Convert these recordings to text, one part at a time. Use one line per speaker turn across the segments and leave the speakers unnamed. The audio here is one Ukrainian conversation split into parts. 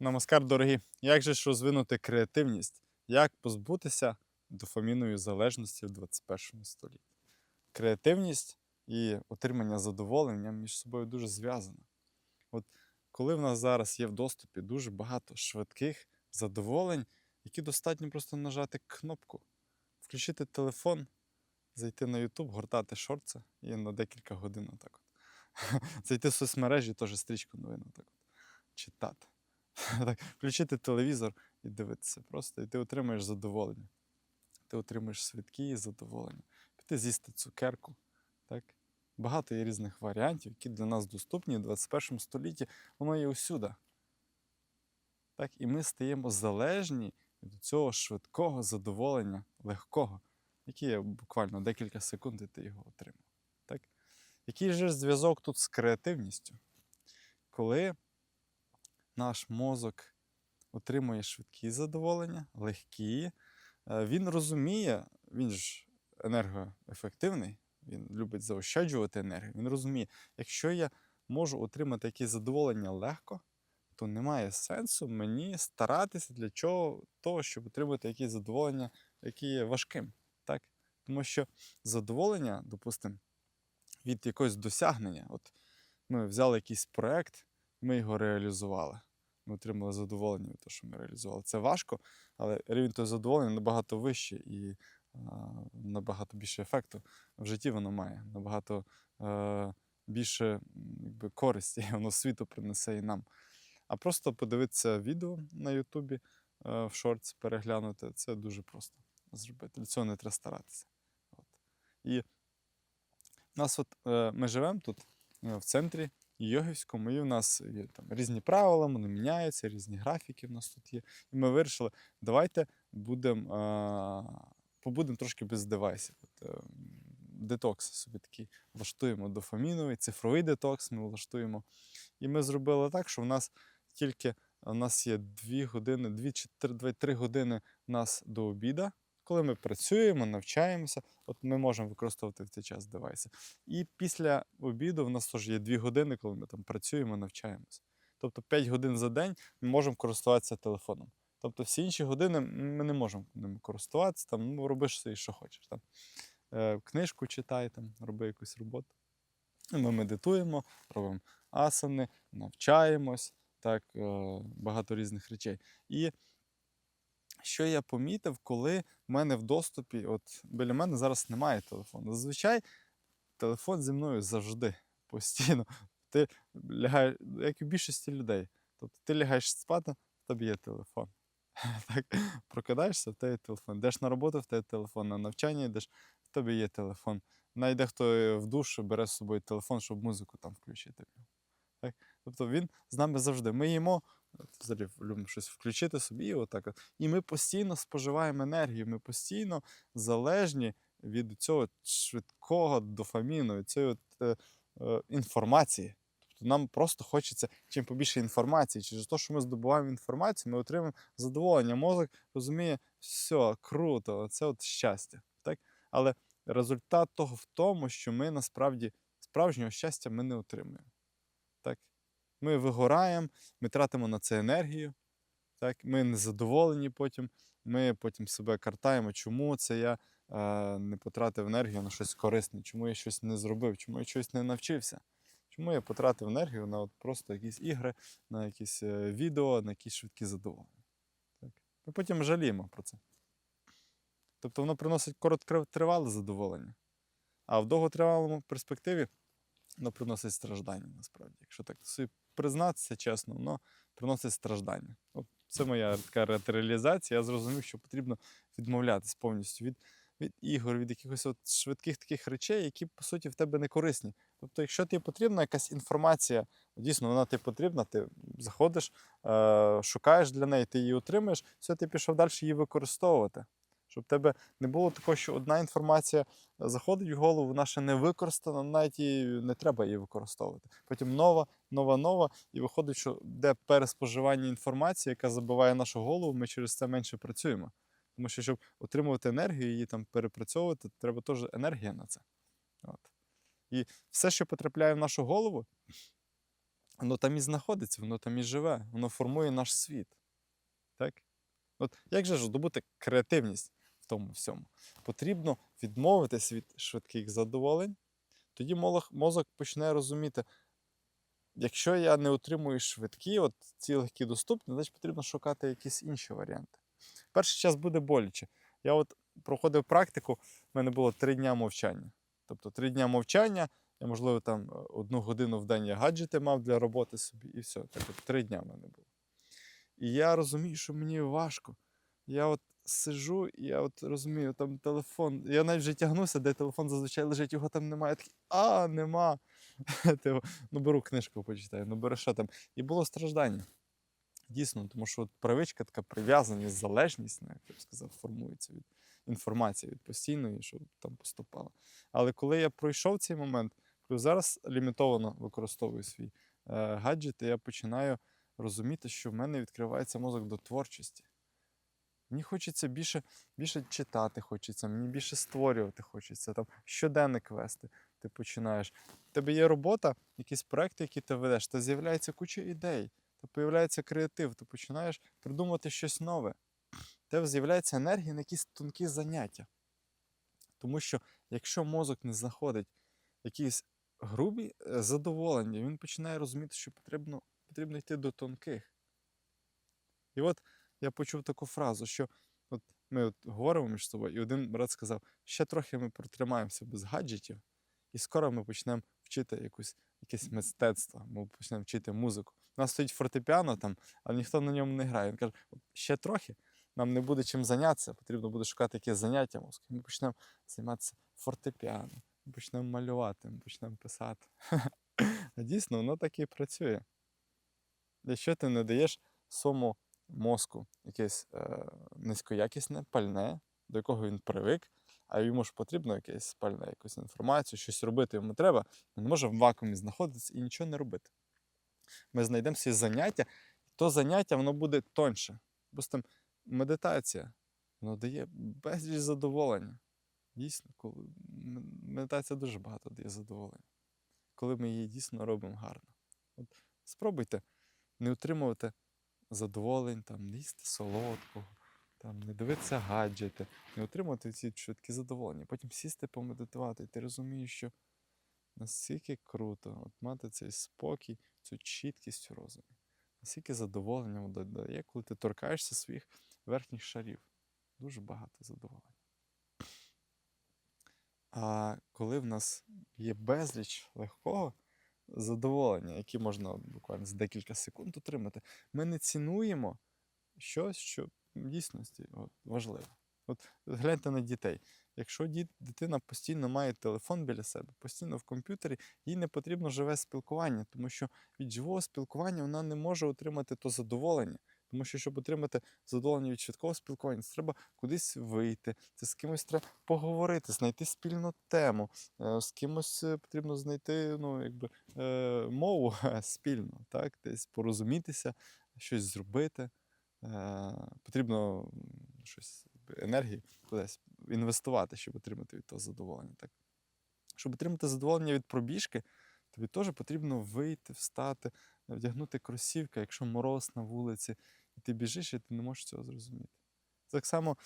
Намаскар, дорогі! Як же ж розвинути креативність? Як позбутися дофамінової залежності в 21 столітті? Креативність і отримання задоволення між собою дуже зв'язано. От коли в нас зараз є в доступі дуже багато швидких задоволень, які достатньо просто нажати кнопку, включити телефон, зайти на YouTube, гортати шорти і на декілька годин отак от. Зайти в соцмережі, теж стрічку новин отак от. читати. Так, включити телевізор і дивитися просто, і ти отримаєш задоволення. Ти отримаєш швидкі задоволення. Піти з'їсти цукерку. Так? Багато є різних варіантів, які для нас доступні в 21 столітті, воно є усюди. Так? І ми стаємо залежні від цього швидкого задоволення, легкого, яке є буквально декілька секунд, і ти його отримав. Так? Який же зв'язок тут з креативністю? Коли наш мозок отримує швидкі задоволення, легкі. е, Він розуміє, він ж енергоефективний, він любить заощаджувати енергію. Він розуміє, якщо я можу отримати якесь задоволення легко, то немає сенсу мені старатися для чого, того, щоб отримати якесь задоволення, яке є важким. Так? Тому що задоволення, допустимо, від якогось досягнення. От ми взяли якийсь проект, ми його реалізували. Ми отримали задоволення від того, що ми реалізували. Це важко, але рівень того задоволення набагато вищий і а, набагато більше ефекту в житті воно має, набагато е, більше якби, користі воно світу принесе і нам. А просто подивитися відео на Ютубі е, в шортс, переглянути це дуже просто зробити. Для цього не треба старатися. От. І нас от, е, ми живемо тут е, в центрі Йогівському, і в нас є там різні правила, вони міняються, різні графіки в нас тут є. І ми вирішили, давайте будемо побудемо трошки без девайсів. От, е, детокс собі такий влаштуємо дофаміновий, цифровий детокс ми влаштуємо. І ми зробили так, що в нас тільки у нас є 2 години, 2-3 години нас до обіда. Коли ми працюємо, навчаємося, от ми можемо використовувати в цей час девайси. І після обіду в нас теж є 2 години, коли ми там працюємо, навчаємося. Тобто 5 годин за день ми можемо користуватися телефоном. Тобто всі інші години ми не можемо ним користуватися, там, ну, робиш собі, що хочеш. Там. Е, книжку читай, там, роби якусь роботу. Ми медитуємо, робимо асани, навчаємось, так, е, багато різних речей. І що я помітив, коли в мене в доступі, от біля мене зараз немає телефону. Зазвичай телефон зі мною завжди, постійно. Ти лягаєш, як і в більшості людей. Тобто ти лягаєш спати, в тебе є телефон. Так, прокидаєшся, в тебе є телефон. Йдеш на роботу, в тебе телефон, на навчання йдеш, в тебе є телефон. Навіть дехто в душ бере з собою телефон, щоб музику там включити. Так? Тобто він з нами завжди. Ми їмо, взагалі любимо щось включити собі, і отак. І ми постійно споживаємо енергію, ми постійно залежні від цього швидкого дофаміну, від цієї от, е, е, інформації. Тобто нам просто хочеться чим побільше інформації. Через те, що ми здобуваємо інформацію, ми отримуємо задоволення. Мозок розуміє, все, круто, це от щастя. Так? Але результат того в тому, що ми насправді справжнього щастя ми не отримуємо. Ми вигораємо, ми тратимо на це енергію, так? ми незадоволені потім, ми потім себе картаємо, чому це я е, не потратив енергію на щось корисне, чому я щось не зробив, чому я щось не навчився. Чому я потратив енергію на от просто якісь ігри, на якісь е, відео, на якісь швидкі задоволення. Так? Ми потім жаліємо про це. Тобто воно приносить короткотривале задоволення, а в довготривалому перспективі воно приносить страждання насправді. Якщо так собі признатися чесно, воно приносить страждання. От це моя така реалізація. Я зрозумів, що потрібно відмовлятися повністю від, від ігор, від якихось от швидких таких речей, які, по суті, в тебе не корисні. Тобто, якщо тобі потрібна якась інформація, дійсно вона тобі потрібна, ти заходиш, е, шукаєш для неї, ти її отримаєш, все, ти пішов далі її використовувати. Щоб в тебе не було такого, що одна інформація заходить в голову, вона ще не використана, навіть і не треба її використовувати. Потім нова, нова, нова, і виходить, що де переспоживання інформації, яка забиває нашу голову, ми через це менше працюємо. Тому що, щоб отримувати енергію, її там перепрацьовувати, треба теж енергія на це. От. І все, що потрапляє в нашу голову, воно там і знаходиться, воно там і живе, воно формує наш світ. Так? От як же ж здобути креативність в тому всьому? Потрібно відмовитись від швидких задоволень, тоді мозок почне розуміти, якщо я не отримую швидкі, от ці легкі доступні, значить потрібно шукати якісь інші варіанти. Перший час буде боляче. Я от проходив практику, в мене було три дня мовчання. Тобто три дня мовчання, я, можливо, там е, одну годину в день я гаджети мав для роботи собі, і все. Так от три дня в мене було. І я розумію, що мені важко. Я от сижу, і я от розумію, там телефон. Я навіть вже тягнуся, де телефон зазвичай лежить, його там немає. Такий, а, нема. Типу, ну беру книжку, почитаю, ну беру що там. І було страждання. Дійсно, тому що от привичка, така прив'язаність, залежність, ну, як я б сказав, формується від інформації від постійної, що там поступало. Але коли я пройшов цей момент, коли зараз лімітовано використовую свій е, гаджет, і я починаю розуміти, що в мене відкривається мозок до творчості. Мені хочеться більше, більше читати, хочеться, мені більше створювати хочеться, там щоденник вести. Ти починаєш. В тебе є робота, якісь проекти, які ти ведеш, та з'являється куча ідей, та появляється креатив, ти починаєш придумувати щось нове. В тебе з'являється енергія на якісь тонкі заняття. Тому що якщо мозок не знаходить якісь грубі е, задоволення, він починає розуміти, що потрібно, потрібно йти до тонких. І от я почув таку фразу, що от ми от говоримо між собою, і один брат сказав, ще трохи ми протримаємося без гаджетів, і скоро ми почнемо вчити якусь, якесь мистецтво, ми почнемо вчити музику. У нас стоїть фортепіано там, але ніхто на ньому не грає. Він каже, «От ще трохи, нам не буде чим зайнятися, потрібно буде шукати якесь заняття мозку. Ми почнемо займатися фортепіано, ми почнемо малювати, ми почнемо писати. Дійсно, воно так і працює. Якщо ти не даєш своєму мозку якесь е, низькоякісне пальне, до якого він привик, а йому ж потрібно якесь пальне, якусь інформацію, щось робити йому треба, він може в вакуумі знаходитися і нічого не робити. Ми знайдемо всі заняття, і то заняття воно буде тоньше. Допустим, медитація воно дає безліч задоволення. Дійсно, коли медитація дуже багато дає задоволення, коли ми її дійсно робимо гарно. От спробуйте не утримувати задоволень, там, не їсти солодкого, там, не дивитися гаджети, не отримувати ці швидкі задоволення. Потім сісти помедитувати, і ти розумієш, що наскільки круто от мати цей спокій, цю чіткість у розумі, наскільки задоволення воно дає, коли ти торкаєшся своїх верхніх шарів. Дуже багато задоволення. А коли в нас є безліч легкого задоволення, які можна буквально за декілька секунд отримати, ми не цінуємо щось, що в дійсності от, важливо. От гляньте на дітей. Якщо дитина постійно має телефон біля себе, постійно в комп'ютері, їй не потрібно живе спілкування, тому що від живого спілкування вона не може отримати то задоволення. Тому що, щоб отримати задоволення від швидкого спілкування, це треба кудись вийти, це з кимось треба поговорити, знайти спільну тему, е, з кимось е, потрібно знайти ну, якби, е, мову спільну, так? десь порозумітися, щось зробити. Потрібно щось енергії кудись інвестувати, щоб отримати від того задоволення. Так? Щоб отримати задоволення від пробіжки, тобі теж потрібно вийти, встати, вдягнути кросівки, якщо мороз на вулиці, і ти біжиш, і ти не можеш цього зрозуміти. Так само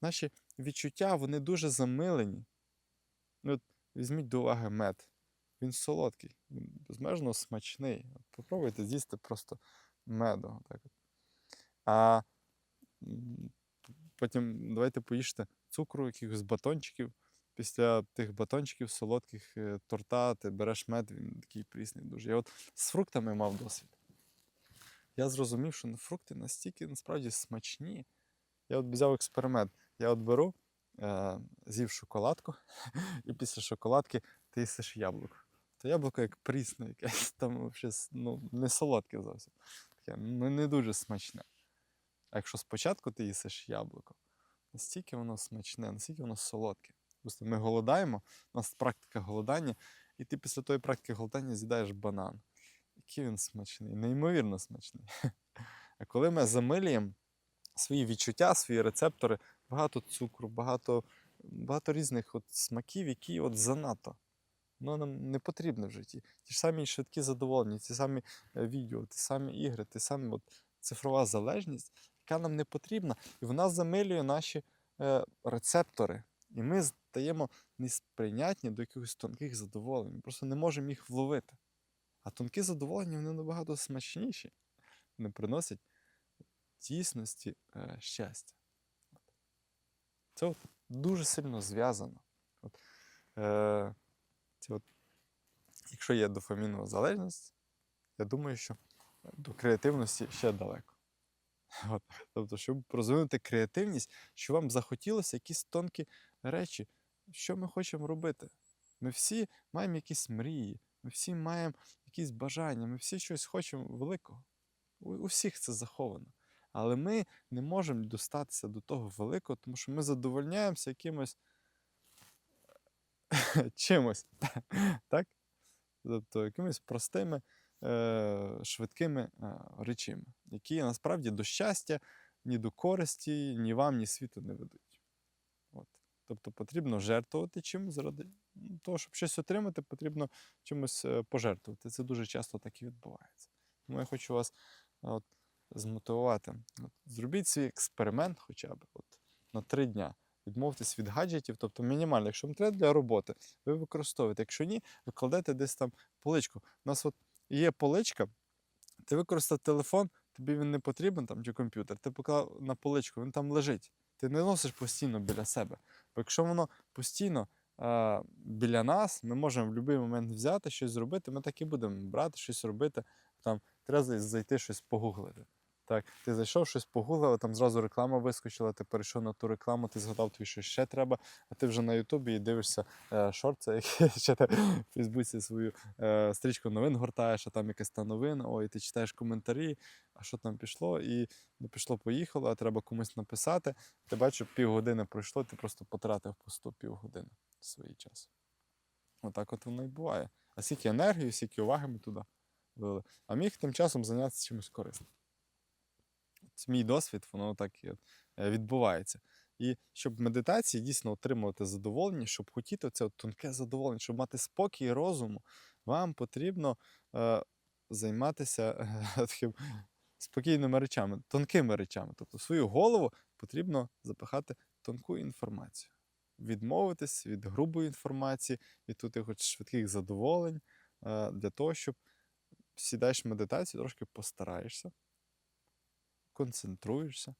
наші відчуття вони дуже замилені. Ну, от візьміть до уваги мед. Він солодкий, він безмежно смачний. От попробуйте з'їсти просто меду. Так. А потім давайте поїжте цукру, якихось батончиків. Після тих батончиків солодких е, торта ти береш мед, він такий прісний дуже. Я от з фруктами мав досвід. Я зрозумів, що фрукти настільки насправді смачні. Я от взяв експеримент. Я от беру, е, з'їв шоколадку, і після шоколадки ти їсиш яблуко. То яблуко як прісне, якесь там взагалі ну, не солодке зовсім. Таке ну, не дуже смачне. А якщо спочатку ти їсиш яблуко, настільки воно смачне, настільки воно солодке. Просто ми голодаємо, у нас практика голодання, і ти після тої практики голодання з'їдаєш банан. Який він смачний, неймовірно смачний. А коли ми замилюємо свої відчуття, свої рецептори, багато цукру, багато, багато різних от смаків, які от занадто. воно нам не потрібне в житті. Ті ж самі швидкі задоволення, ті самі е, відео, ті самі ігри, ті самі от, цифрова залежність, яка нам не потрібна, і вона замилює наші е, рецептори. І ми стаємо несприйнятні до якихось тонких задоволень. Ми просто не можемо їх вловити. А тонкі задоволення вони набагато смачніші. Вони приносять дійсності е, щастя. Це от дуже сильно зв'язано. От, е, ці от, якщо є дофамінова залежність, я думаю, що до креативності ще далеко. От. Тобто, щоб розвинути креативність, що вам захотілося якісь тонкі речі, що ми хочемо робити. Ми всі маємо якісь мрії, ми всі маємо якісь бажання, ми всі щось хочемо великого. У, у всіх це заховано. Але ми не можемо достатися до того великого, тому що ми задовольняємося якимось чимось. так? Тобто якимись простими, е, швидкими е, речами, які насправді до щастя, ні до користі, ні вам, ні світу не ведуть. Тобто потрібно жертвувати чимось заради того, щоб щось отримати, потрібно чимось е, пожертвувати. Це дуже часто так і відбувається. Тому я хочу вас е, от, змотивувати. От, зробіть свій експеримент хоча б от, на три дня. Відмовтесь від гаджетів, тобто мінімально, якщо вам треба для роботи, ви використовуєте. Якщо ні, ви десь там поличку. У нас от є поличка, ти використав телефон, тобі він не потрібен там, чи комп'ютер, ти поклав на поличку, він там лежить. Ти не носиш постійно біля себе. Бо якщо воно постійно біля нас, ми можемо в будь-який момент взяти щось зробити, ми так і будемо брати, щось робити. Там треба зайти щось погуглити. Так, ти зайшов, щось погуглив, там зразу реклама вискочила, ти перейшов на ту рекламу, ти згадав тобі, що ще треба, а ти вже на Ютубі і дивишся е, шорти, ще ти в Фейсбуці свою е, стрічку новин гортаєш, а там якась та новина, ой, ти читаєш коментарі, а що там пішло, і не пішло, поїхало, а треба комусь написати. Ти бачиш, півгодини пройшло, ти просто потратив пусту півгодини свій час. Отак от воно і буває. А скільки енергії, скільки уваги ми туди вели. А міг тим часом зайнятися чимось корисним. Це мій досвід, воно так і е, відбувається. І щоб в медитації дійсно отримувати задоволення, щоб хотіти це тонке задоволення, щоб мати спокій розуму, вам потрібно е, займатися е, таким спокійними речами, тонкими речами. Тобто в свою голову потрібно запихати тонку інформацію, відмовитись від грубої інформації, від тут якихось швидких задоволень, е, для того, щоб сідаєш в медитацію, трошки постараєшся, концентруєшся.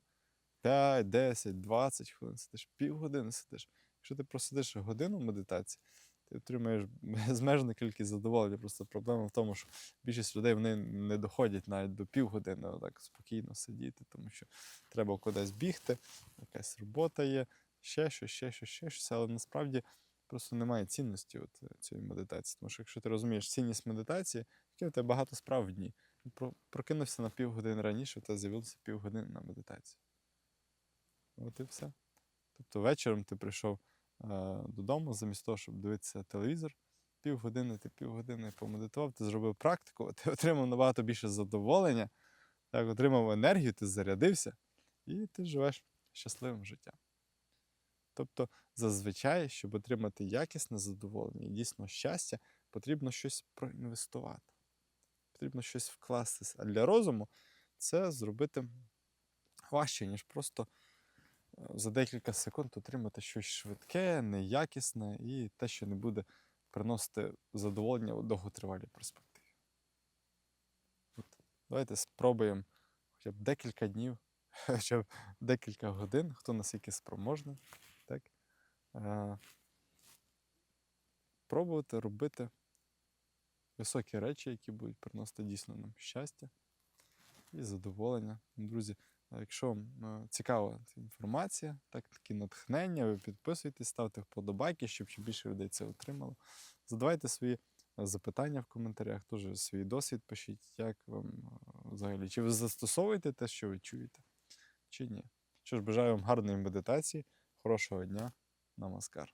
5, 10, 20 хвилин сидиш, півгодини сидиш. Якщо ти просидиш годину медитації, ти отримаєш безмежну кількість задоволення. Просто проблема в тому, що більшість людей вони не доходять навіть до півгодини отак спокійно сидіти, тому що треба кудись бігти, якась робота є, ще щось, ще щось, ще щось. Але насправді просто немає цінності от е, цієї медитації. Тому що якщо ти розумієш цінність медитації, яке в тебе багато справ в дні. Про- Прокинувся на півгодини раніше, у тебе з'явилося півгодини на медитацію. От і все. Тобто вечором ти прийшов е, додому, замість того, щоб дивитися телевізор, півгодини ти півгодини помедитував, ти зробив практику, ти отримав набагато більше задоволення, так, отримав енергію, ти зарядився, і ти живеш щасливим життям. Тобто, зазвичай, щоб отримати якісне задоволення і дійсно щастя, потрібно щось проінвестувати, потрібно щось вкластися. А для розуму це зробити важче, ніж просто е, за декілька секунд отримати щось швидке, неякісне і те, що не буде приносити задоволення у довготривалій перспективі. От, давайте спробуємо хоча б декілька днів, хоча б декілька годин, хто наскільки спроможний, пробувати робити високі речі, які будуть приносити дійсно нам щастя і задоволення. Друзі, Якщо вам е, цікава ця інформація, так, такі натхнення, ви підписуйтесь, ставте вподобайки, щоб ще більше людей це отримало. Задавайте свої е, запитання в коментарях, теж свій досвід пишіть, як вам е, взагалі, чи ви застосовуєте те, що ви чуєте, чи ні. Що ж, бажаю вам гарної медитації, хорошого дня, Намаскар.